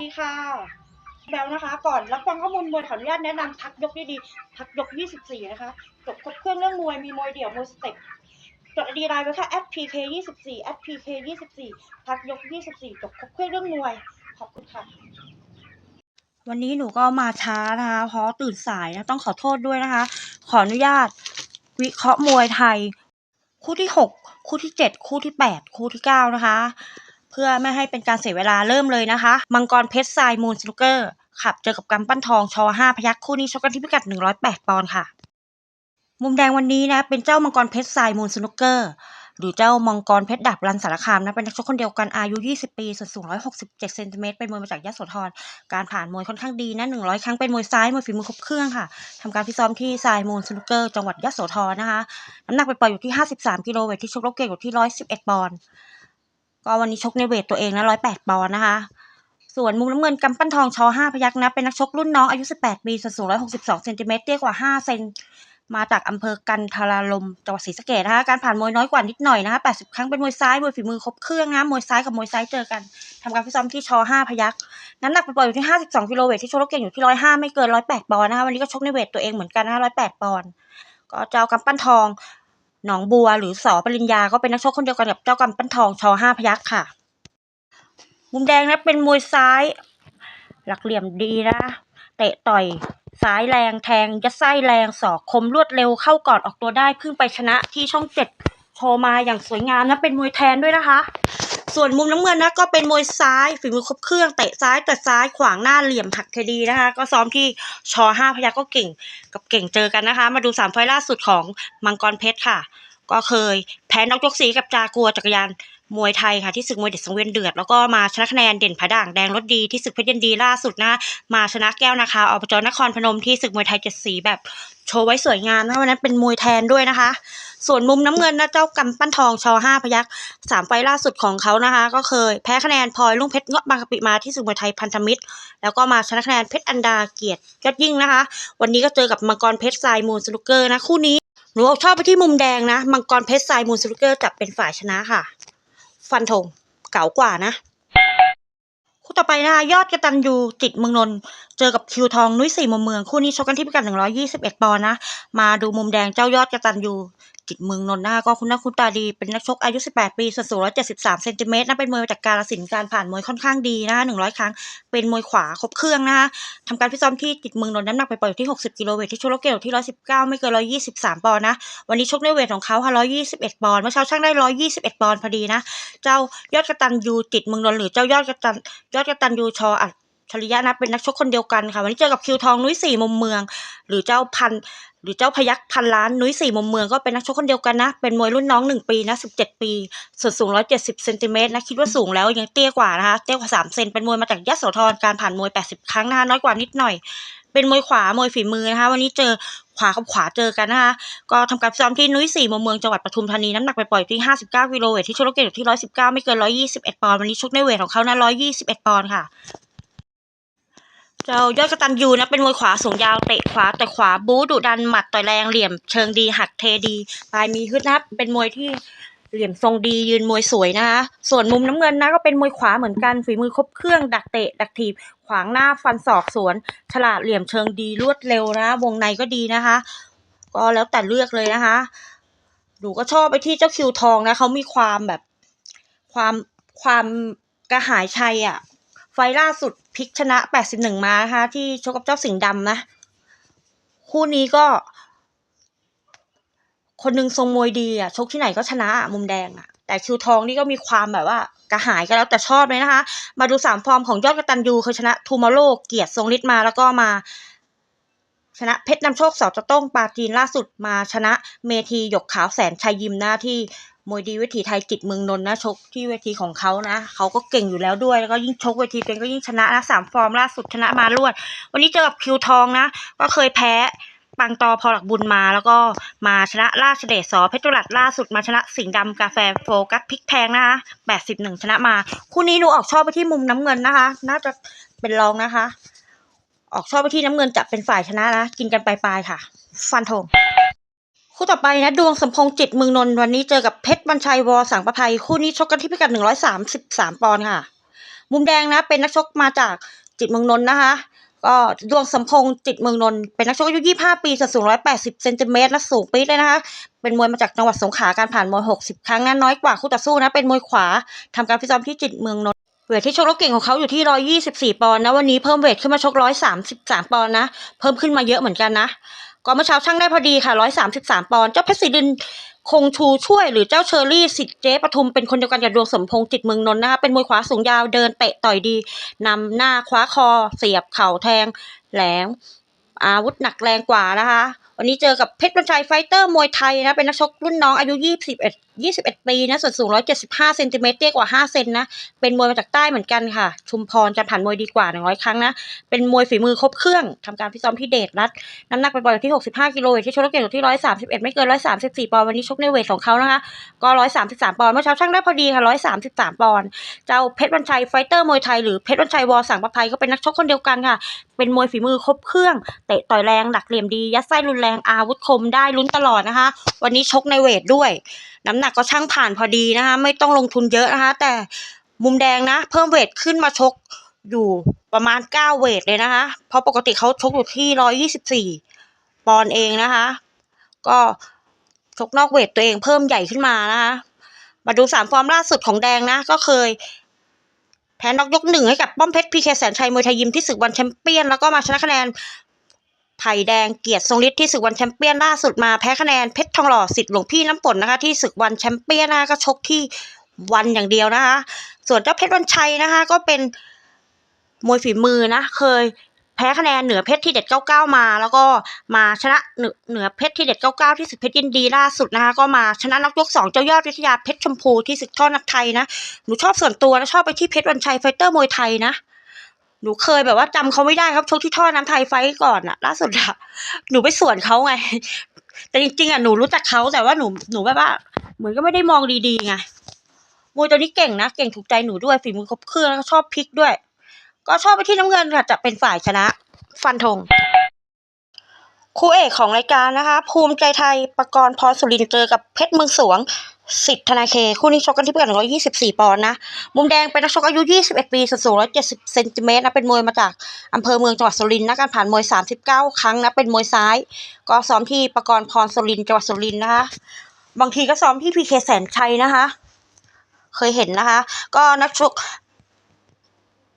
สวัสดีค่ะแบลนะคะ ก่อนรับฟังข้อมูลมวยขออนุญาตแนะนำทักยกดีๆทักยก 24 นะคะจบครบเครื่องเรื่องมวยมีมวยเดี่ยวมวยสเต็ปจดดีไลน์ไว้ค่ะ @pk 24 @pk 24ทักยก 24จบครบเครื่องเรื่องมวย ขอบคุณค่ะ วันนี้หนูก็มาช้านะคะเพราะตื่นสายนะต้องขอโทษด้วยนะคะ ขออนุญาตวิเคราะห์มวยไทย คู่ที่ 6 คู่ที่ 7 คู่ที่ 8 คู่ที่ 9 นะคะ เพื่อไม่ให้เป็นการเสียเวลาเริ่มเลยนะคะ มังกรเพชรทรายมูลสนุกเกอร์ขับเจอกับกำปั้นทองชอ5พยักคู่นี้ชกกันที่พิกัด 108 ปอนด์ค่ะ มุมแดงวันนี้นะ เป็นเจ้ามังกรเพชรทรายมูลสนุกเกอร์หรือเจ้ามังกรเพชรดับรันสารคามนะเป็นนักชกคนเดียวกันอายุ 20 ปีส่วนสูง 167 เซนติเมตรเป็นมวยมาจากยโสธรการผ่านมวยค่อนข้างดีนะ 100 ครั้งเป็นมวยซ้ายมวยฝีมือครบเครื่องค่ะทำการพิซ้อมที่ทรายมูลสนุกเกอร์จังหวัดยโสธรนะคะน้ำหนักไปปล่อยอยู่ที่ 53 กิโลเวทที่ชกรบเกตอยู่ที่ 111 ปอนด์ ก็วันนี้ชกในเวทตัวเองนะ108ปอนด์นะคะ ส่วนมุมน้ำเงินกำปั้นทองชอ5พยักนะ เป็นนักชกรุ่นน้องอายุ18ปีส่วนสูง162เซนติเมตรเตี้ยกว่า5เซนมาจากอำเภอกันทาราลมจังหวัดศรีสะเกษนะคะการผ่านมวยน้อยกว่านิดหน่อยนะคะ80 ครั้งเป็นมวยซ้าย มวยฝีมือครบเครื่องนะมวยซ้ายกับมวยซ้ายเจอกันทำการฟิตซ้อมที่ช5พยักน้ำหนักปล่อยอยู่ที่ 52กิโลเวทที่ชกรบเก่งอยู่ที่ 105 ไม่เกิน 108 ปอนด์นะคะวันนี้ก็ชกในเวทตัวเองเหมือนกันนะคะ108 ปอนด์ก็เจ้ากำปั้นทอง หนองบัว หรือสอปริญญาก็เป็นนักชกคนเดียวกันกับเจ้ากรรมปั้นทองชอห้าพยักค่ะ มุมแดงนะเป็นมวยซ้าย หลักเหลี่ยมดีนะเตะต่อยซ้ายแรงแทงยัดไส้แรงสอกคมรวดเร็วเข้าก่อนออกตัวได้เพิ่งไปชนะที่ช่องเจ็ดโชว์มาอย่างสวยงามนะเป็นมวยแทนด้วยนะคะ ส่วนมุมน้ำเงินนะก็เป็นมวยซ้ายฝีมือครบเครื่องเตะซ้ายแต่ซ้ายขวางหน้าเหลี่ยมหักเทดีนะคะ ก็ซ้อมที่ชอห้าพยักก็เก่งกับเก่งเจอกันนะคะ มาดูสามไฟล์ล่าสุดของมังกรเพชรค่ะ ก็เคยแพ้นกยกสีกับจากัวจักรยานมวยไทยค่ะที่ศึกมวยเด็ดสังเวียนเดือด แล้วก็มาชนะคะแนนเด่นผาด่างแดงรถดีที่ศึกเพชรยินดีล่าสุดนะมาชนะแก้วนะคะอบจนครพนมที่ศึกมวยไทยเจ็ดสีแบบโชว์ไว้สวยงามนะวันนั้นเป็นมวยแทนด้วยนะคะ ส่วนมุมน้ำเงินนะเจ้ากำปั้นทองชอห้าพยักสามไฟล่าสุดของเขานะคะ ก็เคยแพ้คะแนนพลอยลุงเพชรเงาะบางกะปิมาที่ศึกมวยไทยพันธมิตร แล้วก็มาชนะคะแนนเพชรอันดาเกียรติยอดยิ่งนะคะ วันนี้ก็เจอกับมังกรเพชรทรายมูลสนุกเกอร์นะคู่นี้หนูชอบไปที่มุมแดงนะ มังกรเพชรทรายมูลสนุกเกอร์จะเป็นฝ่ายชนะค่ะ ฟันธงเก๋ากว่านะ คู่ต่อไปนะคะยอดกระตันยูจิตเมืองนนท์ เจอกับคิวทองนุ้ยสี่มุมเมือง คู่นี้ชกกันที่พิกัด 121 ปอนด์นะ มาดูมุมแดงเจ้ายอดกระตันยูจิตเมืองนนท์นะคะก็คุณหน้าคุณตาดีเป็นนักชกอายุ 18 ปี ส่วนสูง 173 เซนติเมตรนะเป็นมวยจากการสินการผ่านมวยค่อนข้างดีนะคะ100 ครั้ง เป็นมวยขวาครบเครื่องนะคะทำการฟิซ้อมที่จิตเมืองนนท์น้ำหนักไปปล่อยอยู่ที่ 60 กิโลเวทที่ชกโลเกลที่ 119 ไม่เกิน 123 ปอนด์นะ วันนี้ชกในเวทของเขาค่ะ 121 ปอนด์ เมื่อเช้าช่างได้ 121 ปอนด์พอดีนะ เจ้ายอดกระตันยูจิตเมืองนนท์หรือเจ้ายอดกระตันยอดกระตันยูชออัจ ฉริยะนะเป็นนักชกคนเดียวกันค่ะวันนี้เจอกับคิวทองนุ้ยสี่มุมเมือง หรือเจ้าพันหรือเจ้าพยักพันล้านนุ้ยสี่มุมเมืองก็เป็นนักชกคนเดียวกันนะเป็นมวยรุ่นน้องหนึ่งปีนะสิบเจ็ดปีส่วนสูงร้อยเจ็ดสิบเซนติเมตรนะคิดว่าสูงแล้วยังเตี้ยกว่านะคะเตี้ยกว่าสามเซนเป็นมวยมาจากยโสธรการผ่านมวยแปดสิบครั้งนะคะน้อยกว่านิดหน่อย เป็นมวยขวามวยฝีมือนะคะวันนี้เจอขวากับขวาเจอกันนะคะก็ทำการซ้อมที่นุ้ยสี่มุมเมืองจังหวัดปทุมธานีน้ำหนักไปปล่อยที่59กิโลเวทที่ชกโลเกตอยู่ที่119ไม่เกิน121ปอนด์วันนี้ชกในเวทของเขานะ121ปอนด์ค่ะ เจ้ายอดกระตันยูนะเป็นมวยขวาสูงยาวเตะขวาแต่ขวาบู๊ดุดันหมัดต่อยแรงเหลี่ยมเชิงดีหักเทดีปลายมีฮึดนะเป็นมวยที่เหลี่ยมทรงดียืนมวยสวยนะคะส่วนมุมน้ำเงินนะก็เป็นมวยขวาเหมือนกันฝีมือครบเครื่องดักเตะดักถีบขวางหน้าฟันศอกสวน ฉลาดเหลี่ยมเชิงดีรวดเร็วนะ วงในก็ดีนะคะ ก็แล้วแต่เลือกเลยนะคะหนูก็ชอบไปที่เจ้าคิวทองนะเขามีความแบบความความกระหายชัยอะ่ะ ไฟล่าสุดพลิกชนะ 81 มานะคะ ที่ชกกับเจ้าสิงห์ดำนะ คู่นี้ก็ คนหนึงทรงมวยดีอะ ชกที่ไหนก็ชนะอะมุมแดงอะ แต่คิวทองนี่ก็มีความแบบว่ากระหายก็แล้วแต่ชอบเลยนะคะ มาดูสามฟอร์มของยอดกระตันยูเคยชนะทูมาโรเกียรติทรงฤทธิ์มาแล้วก็มา ชนะเพชรนำโชคสอจะต้องปาจีนล่าสุดมาชนะเมทีหยกขาวแสนชัยยิมนะที่มวยดีเวทีไทยจิตเมืองนนท์นะชกที่เวทีของเขานะเขาก็เก่งอยู่แล้วด้วยแล้วก็ยิ่งชกเวทีตัวเองก็ยิ่งชนะนะสามฟอร์มล่าสุดชนะมารวด วันนี้เจอกับคิวทองนะ ก็เคยแพ้ปังตอพอหลักบุญมาแล้วก็มาชนะราชเดชสอเพชรจุลัดล่าสุดมาชนะสิงห์ดำกาแฟโฟกัสพลิกแพงนะคะแปดสิบหนึ่งชนะมา คู่นี้หนูออกชอบไปที่มุมน้ำเงินนะคะ น่าจะเป็นรองนะคะ ออกชอบไปที่น้ำเงินจะเป็นฝ่ายชนะนะ กินกันปลายๆค่ะ ฟันธงคู่ต่อไปนะดวงสมพงษ์จิตเมืองนนท์วันนี้เจอกับเพชรบรรชัยวอสังประภัยคู่นี้ชกกันที่พิกัดหนึ่งร้อยสามสิบสามปอนด์ค่ะ มุมแดงนะเป็นนักชกมาจากจิตเมืองนนท์นะคะ ก็ดวงสมพงษ์จิตเมืองนนท์เป็นนักชกอายุ25ปีสัดสูง180เซนติเมตรและสูงปี๊ดเลยนะคะ เป็นมวยมาจากจังหวัดสงขลาการผ่านมวย60ครั้งนั้นน้อยกว่าคู่ต่อสู้นะเป็นมวยขวาทำการฟิซ้อมที่จิตเมืองนนท์ เวทที่ชกแล้วเก่งของเขาอยู่ที่ 124 ปอนด์นะ วันนี้เพิ่มเวทขึ้นมาชก 133 ปอนด์นะ เพิ่มขึ้นมาเยอะเหมือนกันนะก็เมื่อเช้าช่างได้พอดีค่ะ 133 ปอนด์เจ้าเพชรศรีดินคงชูช่วยหรือเจ้าเชอรี่สิทธิ์เจ๊ปทุมเป็นคนเดียวกันกับดวงสมพงษ์จิตเมืองนนท์นะคะเป็นมวยขวาสูงยาวเดินเตะต่อยดีนำหน้าคว้าคอ เสียบเข่าแทงแหลมอาวุธหนักแรงกว่านะคะ วันนี้เจอกับเพชรบรรชัยไฟเตอร์มวยไทยนะเป็นนักชกรุ่นน้องอายุ 21 21 ปีนะส่วนสูง 175เซนติเมตรเตี้ยกว่า 5 เซนนะ เป็นมวยมาจากใต้เหมือนกันค่ะ ชุมพรจะผ่านมวยดีกว่า 100 ครั้งนะ เป็นมวยฝีมือครบเครื่องทำการฟิซ้อมที่เดชรัฐ น้ำหนักไปปล่อยอยู่ที่ 65 กิโลเวทที่ชกแล้วเก่งอยู่ที่ 131 ไม่เกิน 134 ปอนด์วันนี้ชกในเวทของเขานะคะ ก็ 133 ปอนด์เมื่อเช้าช่างได้พอดีค่ะ133 ปอนด์เจ้าเพชรวันชัยไฟเตอร์มวยไทยหรือเพชรวันชัยวอสังประภัยก็เป็นนักชกคนเดียวกันค่ะ เป็นมวยฝีมือครบเครื่องเตะต่อยแรงดักเหลี่ยมดียัดไส้รุนแรงอาวุธคมได้ลุ้นตลอดนะคะ วันนี้ชกในเวทด้วย น้ำหนักก็ช่างผ่านพอดีนะคะ ไม่ต้องลงทุนเยอะนะคะ แต่มุมแดงนะ เพิ่มเวทขึ้นมาชกอยู่ประมาณ 9 เวทเลยนะคะ เพราะปกติเขาชกอยู่ที่ 124 ปอนด์เองนะคะ ก็ชกนอกเวทตัวเองเพิ่มใหญ่ขึ้นมานะคะ มาดูสามฟอร์มล่าสุดของแดงนะ ก็เคย แพ้นอกยกหนึ่งให้กับป้อมเพชรพีเคแสนชัยมวยไทยยิมที่ศึกวันแชมเปี้ยน แล้วก็มาชนะคะแนน ไผ่แดงเกียรติทรงฤทธิ์ที่ศึกวันแชมเปี้ยนล่าสุดมาแพ้คะแนนเพชรทองหล่อสิทธิ์หลวงพี่น้ำฝนนะคะ ที่ศึกวันแชมเปี้ยนนะคะก็ชกที่วันอย่างเดียวนะคะ ส่วนเจ้าเพชรวันชัยนะคะ ก็เป็นมวยฝีมือนะ เคยแพ้คะแนนเหนือเพชรที่เด็ดเก้าเก้ามา แล้วก็มาชนะเหนือเพชรที่เด็ดเก้าเก้าที่ศึกเพชรยินดีล่าสุดนะคะ ก็มาชนะนักยกสองเจ้ายอดวิทยาเพชรชมพูที่ศึกท่อนักไทยนะหนูชอบส่วนตัวนะชอบไปที่เพชรวันชัยไฟเตอร์มวยไทยนะ หนูเคยแบบว่าจำเขาไม่ได้ครับชกที่ท่อน้ำไทยไฟก่อนอะล่าสุดอะหนูไปสวนเขาไง แต่จริงๆอะหนูรู้จักเขาแต่ว่าหนูหนูแบบว่า เหมือนก็ไม่ได้มองดีๆไงมวยตัวนี้เก่งนะเก่งถูกใจหนูด้วยฝีมือครบเครื่องแล้วก็ชอบพลิกด้วย ก็ชอบไปที่น้ำเงินค่ะจะเป็นฝ่ายชนะ ฟันธง คู่เอกของรายการนะคะ ภูมิใจไทยประกรณ์พรสุรินเจอกับเพชรเมืองสวงสิทธนาเค คู่นี้ชกกันที่พิกัด124 ปอนด์นะ มุมแดงเป็นนักชกอายุ 21 ปีส่วนสูง 170 เซนติเมตรนะ เป็นมวยมาจากอำเภอเมืองจังหวัดสุรินทร์นะ การผ่านมวย 39 ครั้งนะ เป็นมวยซ้าย ก็ซ้อมที่ประกรณ์พรสุรินทร์จังหวัดสุรินทร์นะคะ บางทีก็ซ้อมที่พีเคแสนชัยนะคะ เคยเห็นนะคะ ก็นักชก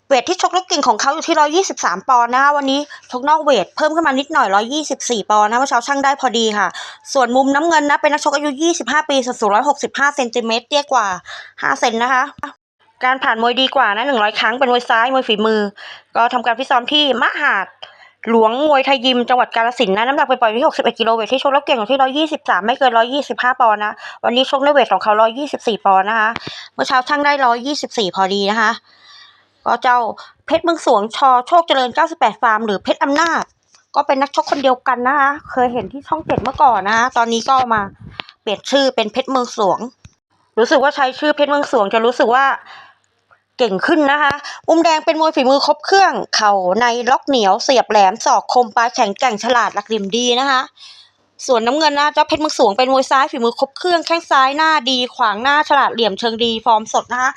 เวทที่ชกล้วเก่งของเขาอยู่ที่ 123 ปอนด์นะคะวันนี้ชกนอกเวทเพิ่มขึ้นมานิดหน่อย 124 ปอนด์นะเมื่อเช้าช่างได้พอดีค่ะ ส่วนมุมน้ำเงินนะเป็นนักชกอายุ 25 ปีส่วนสูง165 เซนติเมตรเตี้ยกว่า 5 เซนนะคะ การผ่านมวยดีกว่านะ100 ครั้งเป็นมวยซ้ายมวยฝีมือ ก็ทำการฟิตซ้อมที่มหาดหลวงมวยไทยยิมจังหวัดกาฬสินธุ์นะน้ำหนักไปปล่อยที่ 61 กิโลเวทที่ชกแล้วเก่งอยู่ที่ 123 ไม่เกิน 125 ปอนด์นะ วันนี้ชกในเวทของเขา 124 ปอนด์นะคะ เมื่อเช้าช่างได้ 124 พอดีนะคะ ก็เจ้าเพชรเมืองสวงชอโชคเจริญ 98 ฟาร์ม หรือเพชรอำนาจ ก็เป็นนักชกคนเดียวกันนะคะเคยเห็นที่ช่องเจ็ดเมื่อก่อนนะคะตอนนี้ก็มาเปลี่ยนชื่อเป็นเพชรเมืองสวง รู้สึกว่าใช้ชื่อเพชรเมืองสวงจะรู้สึกว่าเก่งขึ้นนะคะมุมแดงเป็นมวยฝีมือครบเครื่อง เข่าในล็อกเหนียวเสียบแหลมศอกคมปลายแข็งแกร่งฉลาดหลักเหลี่ยมดีนะคะ ส่วนน้ำเงินนะเจ้าเพชรเมืองสวงเป็นมวยซ้ายฝีมือครบเครื่องแข้งซ้ายหน้าดี ขวางหน้าฉลาดเหลี่ยมเชิงดีฟอร์มสดนะคะ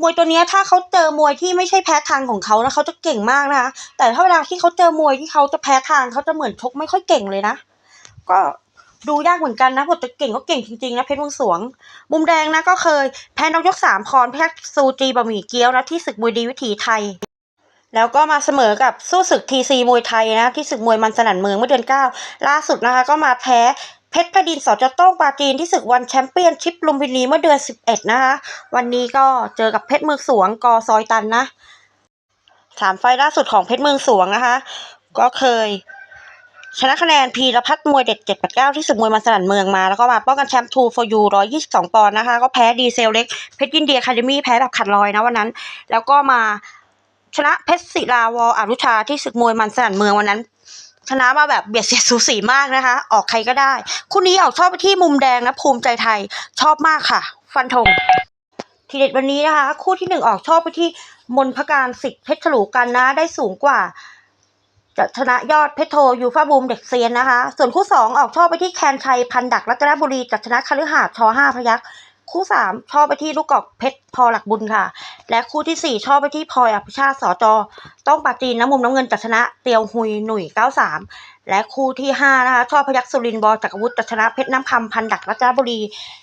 มวยตัวนี้ถ้าเขาเจอมวยที่ไม่ใช่แพ้ทางของเขานะเขาจะเก่งมากนะคะแต่ถ้าเวลาที่เขาเจอมวยที่เขาจะแพ้ทางเขาจะเหมือนชกไม่ค่อยเก่งเลยนะ ก็ดูยากเหมือนกันนะบทจะเก่งก็เก่งจริงๆนะเพชรเมืองสวง มุมแดงนะก็เคยแพ้นกยกสามพรแพ้ซูจีบะหมี่เกี๊ยวนะที่ศึกมวยดีวิถีไทย แล้วก็มาเสมอกับสู้ศึกทีซีมวยไทยนะที่ศึกมวยมันสนั่นเมืองเมื่อเดือนเก้าล่าสุดนะคะ ก็มาแพ้ เพชรพดินสอจโต้งปาจีนที่ศึกวันแชมเปี้ยนชิพลุมพินีเมื่อเดือนสิบเอ็ดนะคะ วันนี้ก็เจอกับเพชรเมืองสวงกอซอยตันนะสามไฟล์ล่าสุดของเพชรเมืองสวงนะคะ ก็เคย ชนะคะแนนพีรพัฒน์มวยเด็ดเจ็ดแปดเก้าที่ศึกมวยมันสนันเมืองมา แล้วก็มาป้องกันแชมป์ทูฟอร์ยูร้อยยี่สิบสองปอนด์นะคะ ก็แพ้ดีเซลเล็ก เพชรยินเดียคาเดมี่แพ้แบบขัดลอยนะวันนั้น แล้วก็มาชนะเพชรศิลาวออรุชาที่ศึกมวยมันสนันเมืองวันนั้น ชนะมาแบบเบียดเสียดสูสีมากนะคะ ออกใครก็ได้ คู่นี้ออกชอบไปที่มุมแดงนะภูมิใจไทยชอบมากค่ะ ฟันธงทีเด็ดวันนี้นะคะ คู่ที่หนึ่งออกชอบไปที่มนพการสิทธิ์เพชรฉลูกันนะ ได้สูงกว่า จะชนะยอดเพชรโทยูฟาบูมเด็กเซียนนะคะ ส่วนคู่สองออกชอบไปที่แคนชัยพันดักรัตนบุรีจัดชนะคฤหาสน์ชอห้าพยักษ์ คู่สามชอบไปที่ลูกกอกเพชรพอหลักบุญค่ะ และคู่ที่สี่ชอบไปที่พลอยอภิชาติสอจอ ต้องปาจีนน้ำมุมน้ำเงินจัดชนะเตียวหุยหนุ่ยเก้าสามและคู่ที่ห้านะคะชอบพยักสุรินบอจักรวุฒิจัดชนะเพชรน้ำคำพันดักรัตนบุรี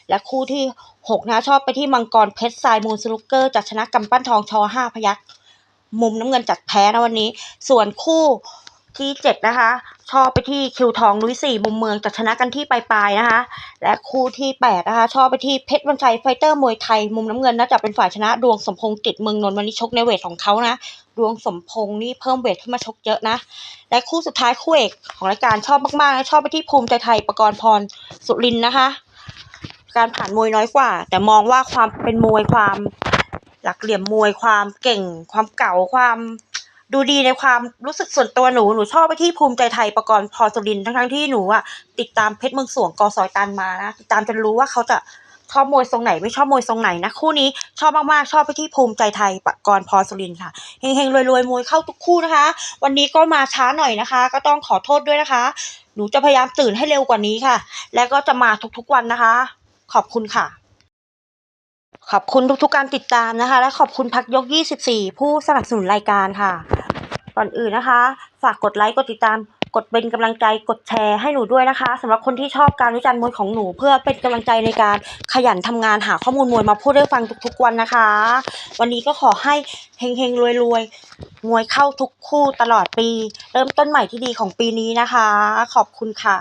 และคู่ที่หกนะชอบไปที่มังกรเพชรทรายมูลสลุกเกอร์จัดชนะกำปั้นทองชอห้าพยักมุมน้ำเงินจัดแพ้นะวันนี้ ส่วนคู่ที่เจ็ดนะคะ ชอบไปที่คิวทองนุ้ยสี่มุมเมืองจัดชนะกันที่ปลายๆนะคะ และคู่ที่แปดนะคะชอบไปที่เพชรวันชัยไฟเตอร์มวยไทยมุมน้ำเงินน่าจะเป็นฝ่ายชนะดวงสมพงษ์ติดเมืองนนท์วันนี้ชกในเวทของเขานะดวงสมพงษ์นี่เพิ่มเวทขึ้นมาชกเยอะนะ และคู่สุดท้ายคู่เอกของรายการชอบมากๆนะชอบไปที่ภูมิใจไทยประกรณ์พรสุรินนะคะ การผ่านมวยน้อยกว่า แต่มองว่าความเป็นมวยความหลักเหลี่ยมมวยความเก่ง ความเก่าความ ดูดีในความรู้สึกส่วนตัวหนู หนูชอบไปที่ภูมิใจไทยประกรณ์พรสุรินทร์ทั้งที่หนูอะติดตามเพชรเมืองสวงกอซอยตันมานะติดตามจนรู้ว่าเขาจะชอบมวยทรงไหนไม่ชอบมวยทรงไหนนะคู่นี้ชอบมากๆชอบไปที่ภูมิใจไทยประกรณ์พรสุรินค่ะเฮงๆรวยๆมวยเข้าทุกคู่นะคะ วันนี้ก็มาช้าหน่อยนะคะ ก็ต้องขอโทษด้วยนะคะ หนูจะพยายามตื่นให้เร็วกว่านี้ค่ะ แล้วก็จะมาทุกๆวันนะคะ ขอบคุณค่ะ ขอบคุณทุกๆการติดตามนะคะ และขอบคุณพักยก 24 ผู้สนับสนุนรายการค่ะ ก่อนอื่นนะคะ ฝากกดไลค์กดติดตาม กดเป็นกำลังใจกดแชร์ให้หนูด้วยนะคะสำหรับคนที่ชอบการวิจารณ์มวยของหนู เพื่อเป็นกำลังใจในการขยันทำงานหาข้อมูลมวยมาพูดให้ฟังทุกๆวันนะคะ วันนี้ก็ขอให้เฮงๆรวยๆมวยเข้าทุกคู่ตลอดปี เริ่มต้นใหม่ที่ดีของปีนี้นะคะ ขอบคุณค่ะ